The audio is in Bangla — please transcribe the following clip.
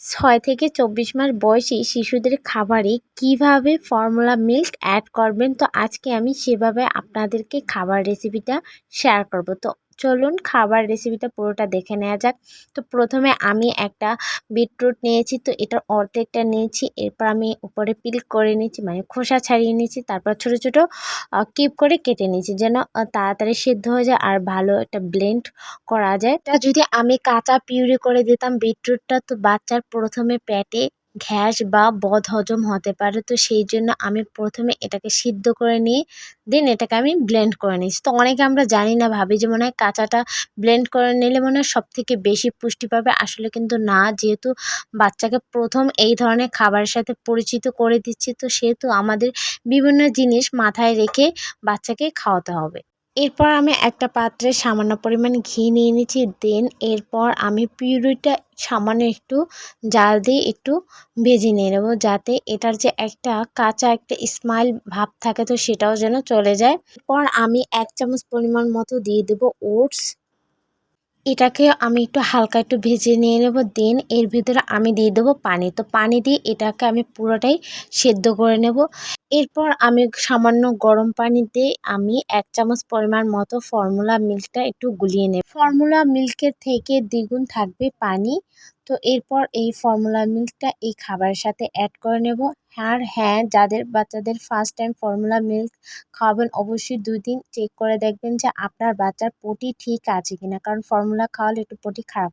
ছয় থেকে চব্বিশ মাস বয়সী শিশুদের খাবারে কীভাবে ফর্মুলা মিল্ক অ্যাড করবেন? তো আজকে আমি সেভাবে আপনাদেরকে খাবার রেসিপিটা শেয়ার করব। তো চলুন খাবার রেসিপিটা পুরোটা দেখে নেওয়া যাক। তো প্রথমে আমি একটা বিটরুট নিয়েছি, তো এটার অর্ধেকটা নিয়েছি, এরপর আমি উপরে পিল করে নিয়েছি মানে খোসা ছাড়িয়ে নিয়েছি, তারপর ছোট ছোট কিপ করে কেটে নিয়েছি যেন তাড়াতাড়ি সিদ্ধ হয়ে যায় আর ভালো একটা ব্লেন্ড করা যায়। তা যদি আমি কাঁচা পিউরি করে দিতাম বিটরুটটা তো বাচ্চার প্রথমে পেটে গ্যাস বা বদ হজম হতে পারে। তো সেই জন্য আমি প্রথমে এটাকে সিদ্ধ করে নিয়ে দেন এটাকে আমি ব্লেন্ড করে নিয়েছি তো অনেকে আমরা জানি না, ভাবি যে মনে হয় কাঁচাটা ব্লেন্ড করে নিলে মনে হয় সব থেকে বেশি পুষ্টি পাবে। আসলে কিন্তু না, যেহেতু বাচ্চাকে প্রথম এই ধরনের খাবারের সাথে পরিচিত করে দিচ্ছি, তো সেহেতু আমাদের বিভিন্ন জিনিস মাথায় রেখে বাচ্চাকে খাওয়াতে হবে। এরপর আমি একটা পাত্রে সামান্য পরিমাণ ঘি নিয়ে নিচ্ছি দেন এরপর আমি পিউরিটা সামান্য একটু জাল দিয়ে একটু ভেজে নিয়ে নেব যাতে এটার যে একটা কাঁচা একটা স্মাইল ভাব থাকে তো সেটাও যেন চলে যায়। এরপর আমি এক চামচ পরিমাণ মতো দিয়ে দেবো ওটস এটাকে আমি একটু হালকা একটু ভেজে নিয়ে নেব দেন এর ভিতরে আমি দিয়ে দেবো পানি। তো পানি দিয়ে এটাকে আমি পুরোটাই সেদ্ধ করে নেব। এরপর আমি সামান্য গরম পানিতে আমি এক চামচ পরিমাণ মতো ফর্মুলা মিল্কটা একটু গুলিয়ে নেব। ফর্মুলা মিল্কের থেকে দ্বিগুণ থাকবে পানি। তো এরপর এই ফর্মুলা মিল্কটা এই খাবারের সাথে অ্যাড করে নেব। আর হ্যাঁ যাদের বাচ্চাদের ফার্স্ট টাইম ফর্মুলা মিল্ক খাওয়াবেন অবশ্যই দুই দিন চেক করে দেখবেন যে আপনার বাচ্চার পটি ঠিক আছে কিনা। কারণ ফর্মুলা খাওয়ালে একটু পটি খারাপ